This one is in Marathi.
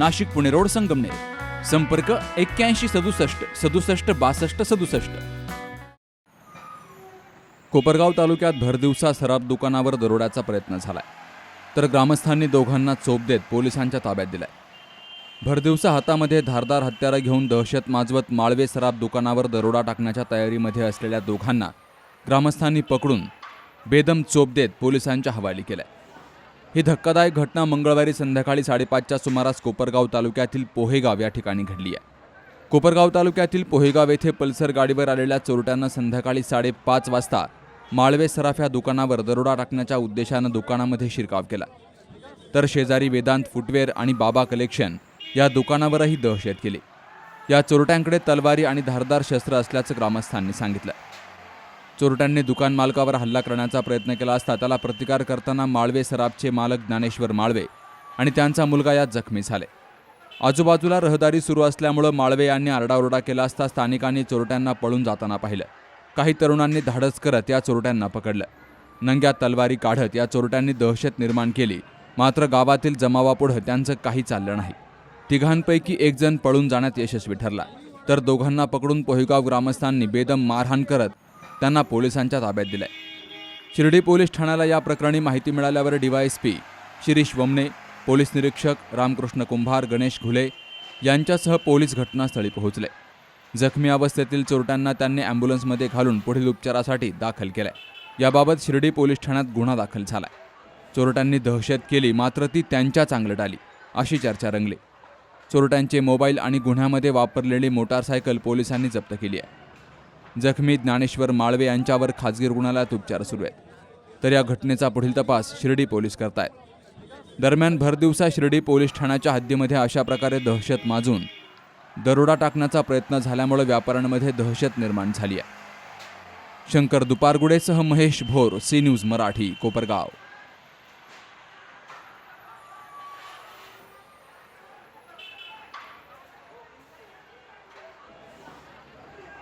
Nashik Pune road Sangamner. संपर्क एक्क्याऐंशी सदुसष्ट सदुसष्ट बासष्ट सदुसष्ट. कोपरगाव तालुक्यात भरदिवसा सराब दुकानावर दरोड्याचा प्रयत्न झालाय. तर ग्रामस्थांनी दोघांना चोप देत पोलिसांच्या ताब्यात दिलाय. भरदिवसा हातामध्ये धारदार हत्यारं घेऊन दहशत माजवत माळवे सराब दुकानावर दरोडा टाकण्याच्या तयारीमध्ये असलेल्या दोघांना ग्रामस्थांनी पकडून बेदम चोप देत पोलिसांच्या हवाली केलाय. ही धक्कादायक घटना मंगळवारी संध्याकाळी साडेपाचच्या सुमारास कोपरगाव तालुक्यातील पोहेगाव या ठिकाणी घडली आहे. कोपरगाव तालुक्यातील पोहेगाव येथे पल्सर गाडीवर आलेल्या चोरट्यांना संध्याकाळी साडेपाच वाजता माळवे सराफ या दुकानावर दरोडा टाकण्याच्या उद्देशानं दुकानामध्ये शिरकाव केला. तर शेजारी वेदांत फुटवेअर आणि बाबा कलेक्शन या दुकानावरही दहशत केली या चोरट्यांकडे तलवारी आणि धारदार शस्त्र असल्याचं ग्रामस्थांनी सांगितलं. चोरट्यांनी दुकान मालकावर हल्ला करण्याचा प्रयत्न केला असता त्याला प्रतिकार करताना माळवे सराफचे मालक ज्ञानेश्वर माळवे आणि त्यांचा मुलगा यात जखमी झाले. आजूबाजूला रहदारी सुरू असल्यामुळं माळवे यांनी आरडाओरडा केला असता स्थानिकांनी चोरट्यांना पळून जाताना पाहिलं. काही तरुणांनी धाडस करत या चोरट्यांना पकडलं. नंग्या तलवारी काढत या चोरट्यांनी दहशत निर्माण केली. मात्र गावातील जमावापुढं त्यांचं काही चाललं नाही. तिघांपैकी एक जण पळून जाण्यात यशस्वी ठरला. तर दोघांना पकडून पोहेगाव ग्रामस्थांनी बेदम मारहाण करत त्यांना पोलिसांच्या ताब्यात दिलंय. शिर्डी पोलीस ठाण्याला या प्रकरणी माहिती मिळाल्यावर डीवायएसपी शिरीष वमने पोलीस निरीक्षक रामकृष्ण कुंभार गणेश घुले यांच्यासह पोलीस घटनास्थळी पोहोचले. जखमी अवस्थेतील चोरट्यांना त्यांनी अँब्युलन्समध्ये घालून पुढील उपचारासाठी दाखल केलंय. याबाबत शिर्डी पोलीस ठाण्यात गुन्हा दाखल झालाय. चोरट्यांनी दहशत केली मात्र ती त्यांच्या चांगलट आली अशी चर्चा रंगली. चोरट्यांचे मोबाईल आणि गुन्ह्यामध्ये वापरलेली मोटारसायकल पोलिसांनी जप्त केली आहे. जखमी ज्ञानेश्वर माळवे यांच्यावर खाजगी रुग्णालयात उपचार सुरू आहेत. तर या घटनेचा पुढील तपास शिर्डी पोलीस करतायत. दरम्यान भरदिवसा शिर्डी पोलीस ठाण्याच्या हद्दीमध्ये अशा प्रकारे दहशत माजून दरोडा टाकण्याचा प्रयत्न झाल्यामुळे व्यापाऱ्यांमध्ये दहशत निर्माण झाली आहे. शंकर दुपारगुडेसह महेश भोर सी न्यूज मराठी कोपरगाव.